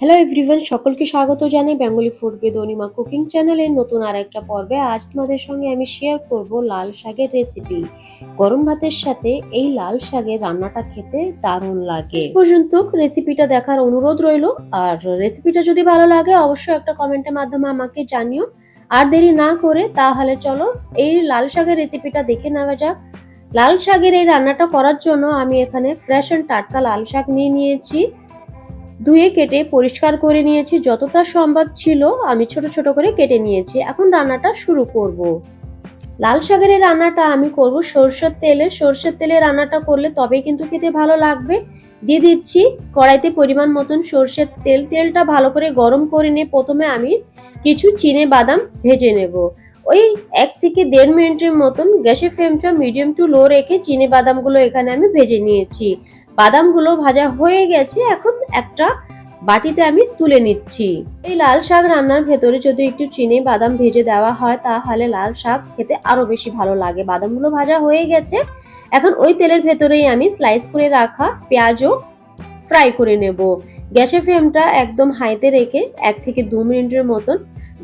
Hello everyone সকলকে স্বাগত জানাই বেঙ্গলি ফুড অনিমা কুকিং চ্যানেলের নতুন আর একটা পর্বে আজ তোমাদের সঙ্গে আমি শেয়ার করব লাল শাকের রেসিপি গরম ভাতের সাথে এই লাল শাকের রান্নাটা খেতে দারুণ লাগে। পর্যন্ত রেসিপিটা দেখার অনুরোধ রইল, আর রেসিপিটা যদি ভালো লাগে অবশ্যই একটা কমেন্টের মাধ্যমে আমাকে জানিও। আর দেরি না করে তাহলে চলো এই লাল শাকের রেসিপিটা দেখে নেওয়া যাক। লাল শাকের এই রান্নাটা করার জন্য আমি এখানে ফ্রেশ অ্যান্ড টাটকা লাল শাক নিয়ে নিয়েছি। ধুয়ে কেটে পরিষ্কার করে নিয়েছি। যতটা সম্ভব ছিল আমি ছোট ছোট করে কেটে নিয়েছি। এখন রান্নাটা শুরু করব। লাল শাকের রান্নাটা আমি করব। সরষের তেলে সরষের তেলে রান্নাটা করলে তবেই কিন্তু খেতে ভালো লাগবে। দিয়ে দিচ্ছি কড়াইতে পরিমাণ মতন সর্ষের তেল। তেলটা ভালো করে গরম করে নিয়ে প্রথমে আমি কিছু চিনে বাদাম ভেজে নেব। ওই এক থেকে দেড় মিনিটের মতন গ্যাসের ফ্লেমটা মিডিয়াম টু লো রেখে চিনে বাদামগুলো এখানে আমি ভেজে নিয়েছি। বাদামগুলো ভাজা হয়ে গেছে, এখন একটা বাটিতে আমি তুলে নিচ্ছি। এই লাল শাক রান্নার ভেতরে যদি একটু চিনি বাদাম ভেজে দেওয়া হয়, তাহলে লাল শাক খেতে আরও বেশি ভালো লাগে। বাদামগুলো ভাজা হয়ে গেছে, এখন ওই তেলের ভেতরেই আমি স্লাইস করে রাখা পেঁয়াজও ফ্রাই করে নেব। গ্যাসের ফ্লেমটা একদম হাইতে রেখে এক থেকে দু মিনিটের মতন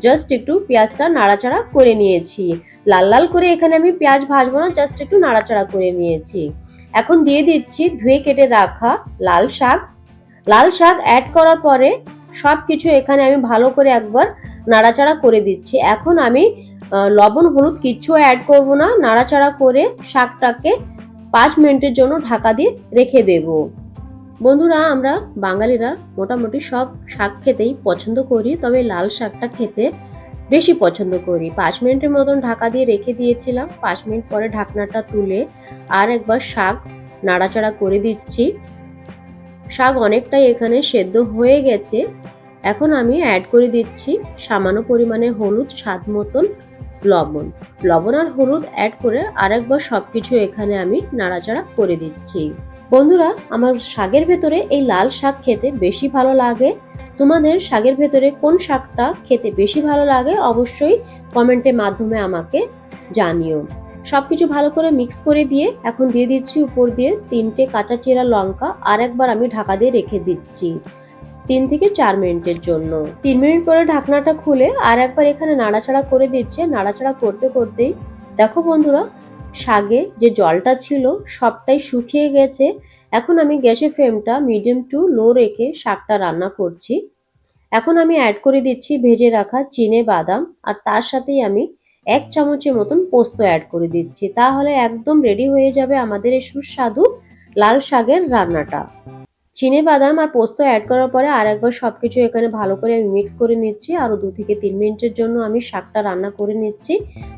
জাস্ট একটু পেঁয়াজটা নাড়াচাড়া করে নিয়েছি। লাল লাল করে এখানে আমি পেঁয়াজ ভাজবো না জাস্ট একটু নাড়াচাড়া করে নিয়েছি। এখন দিয়ে দিচ্ছি ধুয়ে কেটে রাখা লাল শাক। লাল শাক অ্যাড করার পরে সব কিছু এখানে আমি ভালো করে একবার নাড়াচাড়া করে দিচ্ছি। এখন আমি লবণ, হলুদ কিচ্ছু অ্যাড করব না। নাড়াচাড়া করে শাকটাকে পাঁচ মিনিটের জন্য ঢাকা দিয়ে রেখে দেব। বন্ধুরা, আমরা বাঙালিরা মোটামুটি সব শাক খেতেই পছন্দ করি, তবে লাল শাকটা খেতে বেশি পছন্দ করি। পাঁচ মিনিটের মতন ঢাকা দিয়ে রেখে দিয়েছিলাম। পাঁচ মিনিট পরে ঢাকনাটা তুলে আর একবার শাক নাড়াচাড়া করে দিচ্ছি। শাক অনেকটাই এখানে সেদ্ধ হয়ে গেছে। এখন আমি অ্যাড করে দিচ্ছি সামান্য পরিমাণে হলুদ, স্বাদ মতন লবণ। লবণ আর হলুদ অ্যাড করে আরেকবার সব কিছু এখানে আমি নাড়াচাড়া করে দিচ্ছি। বন্ধুরা, আমার শাকের ভেতরে এই লাল শাক খেতে বেশি ভালো লাগে। তোমাদের শাকের ভেতরে কোন শাকটা খেতে বেশি ভালো লাগে অবশ্যই কমেন্টের মাধ্যমে আমাকে জানিও। সব কিছু ভালো করে মিক্স করে দিয়ে এখন দিয়ে দিচ্ছি উপর দিয়ে তিনটে কাঁচা চেরা লঙ্কা আর একবার আমি ঢাকা দিয়ে রেখে দিচ্ছি তিন থেকে চার মিনিটের জন্য। তিন মিনিট পরে ঢাকনাটা খুলে আর একবার এখানে নাড়াচাড়া করে দিচ্ছে। নাড়াচাড়া করতে করতেই দেখো বন্ধুরা শাগে যে জলটা ছিল সবটাই শুকিয়ে গেছে। এখন আমি গ্যাসের ফ্লেমটা মিডিয়াম টু লো রেখে শাকটা রান্না করছি। এখন আমি অ্যাড করে দিচ্ছি ভেজে রাখা চিনে বাদাম আর তার সাথেই আমি এক চামচের মতন পোস্ত অ্যাড করে দিচ্ছি। তাহলে একদম রেডি হয়ে যাবে আমাদের এই সুস্বাদু লাল শাকের রান্নাটা। চিনে, বাদাম আর পোস্ত অ্যাড করার পরে আর একবার সব কিছু এখানে ভালো করে আমি মিক্স করে নিচ্ছি। আরও দু থেকে তিন মিনিটের জন্য আমি শাকটা রান্না করে নিচ্ছি।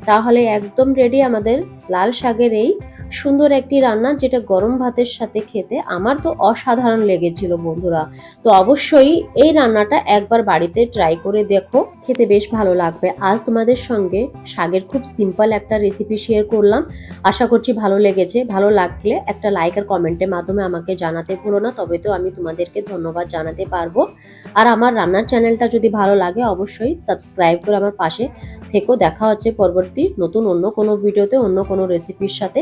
তাহলে একদম রেডি আমাদের লাল শাকের এই সুন্দর একটি রান্না যেটা গরম ভাতের সাথে খেতে আমার তো অসাধারণ লেগেছিল, বন্ধুরা। তো অবশ্যই এই রান্নাটা একবার বাড়িতে ট্রাই করে দেখো, খেতে বেশ ভালো লাগবে। আজ তোমাদের সঙ্গে শাগের খুব সিম্পল একটা রেসিপি শেয়ার করলাম। আশা করছি ভালো লেগেছে। ভালো লাগলে একটা লাইক আর কমেন্টের মাধ্যমে আমাকে জানাতে ভুলো না, তবে তো আমি তোমাদেরকে ধন্যবাদ জানাতে পারব। আর আমার রান্নার চ্যানেলটা যদি ভালো লাগে, অবশ্যই সাবস্ক্রাইব করে আমার পাশে থেকেও দেখা হচ্ছে পরবর্তী নতুন অন্য কোনো ভিডিওতে অন্য কোনো রেসিপির সাথে।